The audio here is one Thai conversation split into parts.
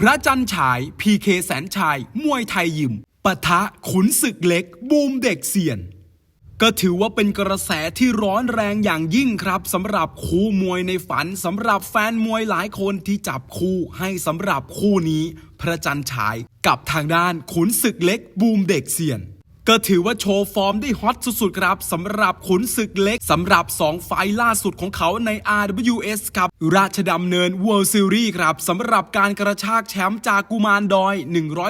พระจันฉายพีเคแสนชายมวยไทยยิมปะทะขุนศึกเล็ก บูมเด็กเสียน ก็ถือว่าเป็นกระแสที่ร้อนแรงอย่างยิ่งครับสำหรับคู่มวยในฝันสำหรับแฟนมวยหลายคนที่จับคู่ให้สำหรับคู่นี้ พระจันฉายกับทางด้านขุนศึกเล็กบูมเด็กเสียน ก็ถือว่าโชว์ฟอร์มได้ฮอตสุดๆครับสำหรับขุนศึกเล็กสำหรับ 2 ไฟล์ล่าสุดของเขาใน RWS ครับ ราชดำเนิน World Series ครับสำหรับการกระชากแชมป์จากกุมารดอย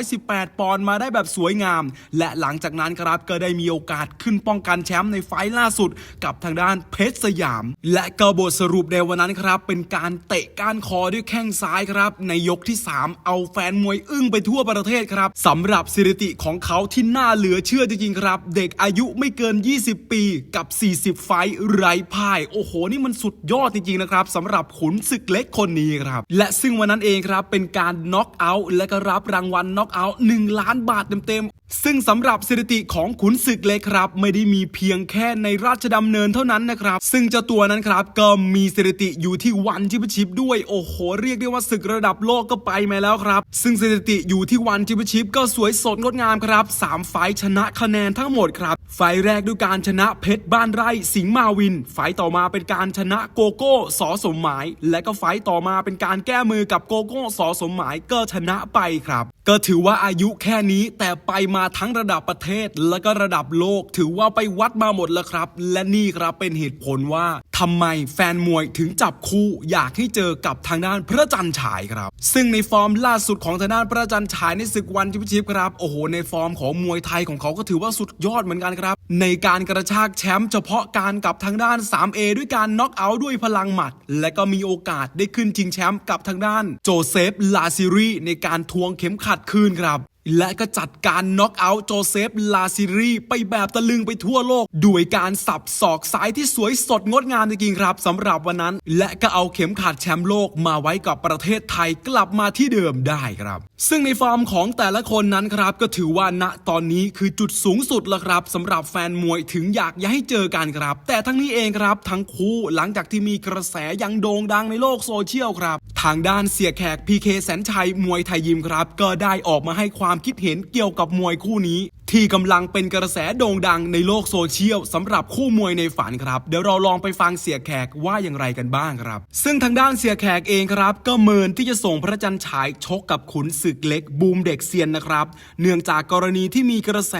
118 ปอนด์มาได้แบบสวยงาม และหลังจากนั้นครับก็ได้มีโอกาสขึ้นป้องกันแชมป์ในไฟล์ล่าสุด กับทางด้านเพชรสยาม และก็บทสรุปในวันนั้นครับเป็นการเตะก้านคอด้วยแข้งซ้ายครับ ในยกที่ 3 เอาแฟนมวยอึ้งไปทั่วประเทศครับสำหรับสถิติของเขาที่น่าเหลือเชื่อจริงๆครับ เด็กอายุไม่เกิน 20 ปีกับ 40 ไฟท์ไร้พ่าย โอ้โห นี่มันสุดยอดจริงๆนะครับสำหรับขุนศึกเล็กคนนี้ครับ และซึ่งวันนั้นเองครับ เป็นการน็อกเอาท์และก็รับรางวัลน็อกเอาท์1ล้านบาทเต็มๆ ซึ่งสำหรับสถิติของขุนศึกเล็กครับ ไม่ได้มีเพียงแค่ในราชดำเนินเท่านั้นนะครับ ซึ่งเจ้าตัวนั้นครับก็มีสถิติอยู่ที่วันชิปชิปด้วยโอ้โหเรียกได้ว่าศึกระดับโลกก็ไปมาแล้วครับ ซึ่งสถิติอยู่ที่วันชิปชิปก็สวยสดงดงามครับสามไฟชนะคะแนนทั้งหมดครับ ไฟแรกด้วยการชนะเพชรบ้านไร่สิงห์มาวิน ไฟต่อมาเป็นการชนะโกโก้สอสมหมาย และก็ไฟต่อมาเป็นการแก้มือกับโกโก้สอสมหมายก็ชนะไปครับ ก็ถือว่าอายุแค่นี้แต่ไปมาทั้งระดับประเทศและก็ระดับโลก ถือว่าไปวัดมาหมดแล้วครับ และนี่ครับเป็นเหตุผลว่า ทำไมแฟนมวยถึงจับคู่อยากให้เจอกับทางด้านพระจันทร์ฉายครับ ซึ่งในฟอร์มล่าสุดของทางด้านพระจันทร์ฉายในศึกวันชิปชิปครับโอ้โหในฟอร์มของมวยไทยของเขาก็ถือว่าสุดยอดเหมือนกันครับ ในการกระชากแชมป์เฉพาะการกับทางด้าน 3A ด้วยการน็อกเอาท์ด้วยพลังหมัด และก็มีโอกาสได้ขึ้นชิงแชมป์กับทางด้าน โจเซฟลาซิรีในการทวงเข็มขัดคืนครับ และก็จัดการน็อกเอาท์โจเซฟ ลาซิรีไปแบบตะลึงไปทั่วโลก ด้วยการสับศอกซ้ายที่สวยสดงดงามจริงครับสำหรับวันนั้น และก็เอาเข็มขัดแชมป์โลกมาไว้กับประเทศไทยกลับมาที่เดิมได้ครับ ซึ่งในฟอร์มของแต่ละคนนั้นครับ ก็ถือว่าณตอนนี้คือจุดสูงสุดแล้วครับสำหรับแฟนมวยถึงอยากจะให้เจอกันครับ แต่ทั้งนี้เองครับทั้งคู่หลังจากที่มีกระแสยังโด่งดังในโลกโซเชียลครับ ทางด้านเสียแขกพีเคแสนชัยมวยไทยยิมครับ ก็ได้ออกมาให้ความคิดเห็นเกี่ยวกับมวยคู่นี้ ที่กำลังเป็นกระแสโด่งดังในโลกโซเชียลสำหรับคู่มวยในฝันครับ เดี๋ยวเราลองไปฟังเสียแขกว่าอย่างไรกันบ้างครับ ซึ่งทางด้านเสียแขกเองครับ ก็เมินที่จะส่งพระจันทร์ฉายชกกับขุนศึกเล็กบูมเด็กเซียนนะครับ เนื่องจากกรณีที่มีกระแส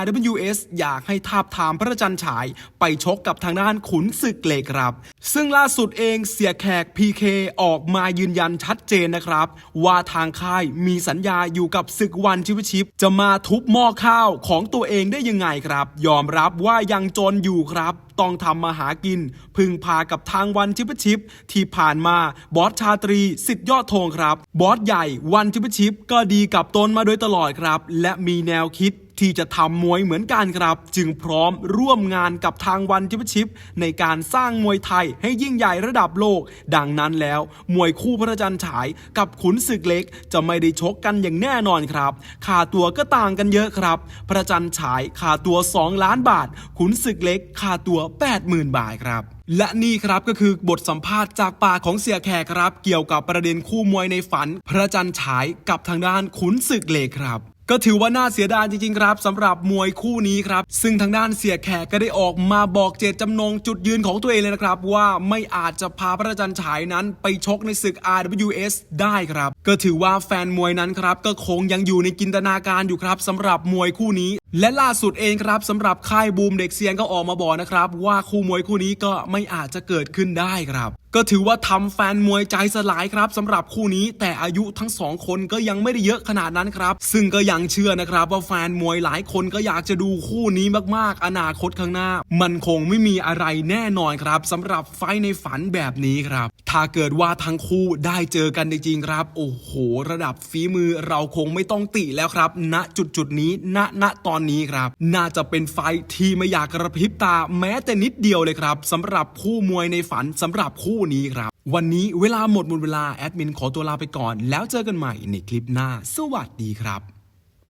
RWS อยากให้ทาบทามพระจันทร์ฉาย ไปชกกับทางด้านขุนศึกเล็กครับ ซึ่งล่าสุดเองเสียแขก PK ออกมายืนยันชัดเจนนะครับ ว่าทางค่ายมีสัญญาอยู่กับศึกวันชิวชิปจะมาทุบหม้อข้าวของตัวเองได้ยังไงครับ ยอมรับว่ายังจนอยู่ครับ ต้องทำมาหากิน พึ่งพากับทางวันชิปชิป ที่ผ่านมาบอสชาตรีสิทธิ์ยอดธงครับ บอสใหญ่วันชิปชิป ก็ดีกับตนมาโดยตลอดครับ และมีแนวคิด ที่จะทำมวยเหมือนกันครับ จึงพร้อมร่วมงานกับทางวันชิปชิปในการสร้างมวยไทยให้ยิ่งใหญ่ระดับโลก ดังนั้นแล้วมวยคู่พระจันทร์ฉายกับขุนศึกเล็กจะไม่ได้ชกกันอย่างแน่นอนครับค่าตัวก็ต่างกันเยอะครับ พระจันทร์ฉายค่าตัว 2 ล้านบาท ขุนศึกเล็กค่าตัว 80,000 บาทครับและนี่ครับก็คือบทสัมภาษณ์จากปากของเสียแขกครับ เกี่ยวกับประเด็นคู่มวยในฝัน พระจันทร์ฉายกับทางด้านขุนศึกเล็กครับ ก็ถือว่าน่าเสียดายจริงๆครับสำหรับมวยคู่นี้ครับ ซึ่งทางด้านเสียแขกก็ได้ออกมาบอกเจตจำนงจุดยืนของตัวเองเลยนะครับ ว่าไม่อาจจะพาพระจันทร์ฉายนั้นไปชกในศึก RWS ได้ครับ ก็ถือว่าแฟนมวยนั้นครับก็คงยังอยู่ในจินตนาการอยู่ครับสำหรับมวยคู่นี้ และล่าสุดเองครับสำหรับค่ายบูมเด็กเซียนก็ออกมาบอกนะครับ ว่าคู่มวยคู่นี้ก็ไม่อาจจะเกิดขึ้นได้ครับ ก็ถือว่าทำแฟนมวยใจสลายครับสำหรับคู่นี้แต่อายุทั้งสองคนก็ยังไม่ได้เยอะขนาดนั้นครับ ซึ่งก็ยังเชื่อนะครับ ว่าแฟนมวยหลายคนก็อยากจะดูคู่นี้มากๆ อนาคตข้างหน้า มันคงไม่มีอะไรแน่นอนครับสำหรับไฟในฝันแบบนี้ครับ ถ้าเกิดว่าทั้งคู่ได้เจอกันจริงๆครับ โอ้โห ระดับฝีมือเราคงไม่ต้องติแล้วครับ ณจุดจุดนี้ณณตอนนี้ครับ น่าจะเป็นไฟท์ที่ไม่อยากกระพริบตาแม้แต่นิดเดียวเลยครับสำหรับคู่มวยในฝันสำหรับคู่นี้ครับ วันนี้เวลาหมดหมดเวลาแอดมินขอตัวลาไปก่อน แล้วเจอกันใหม่ในคลิปหน้า สวัสดีครับ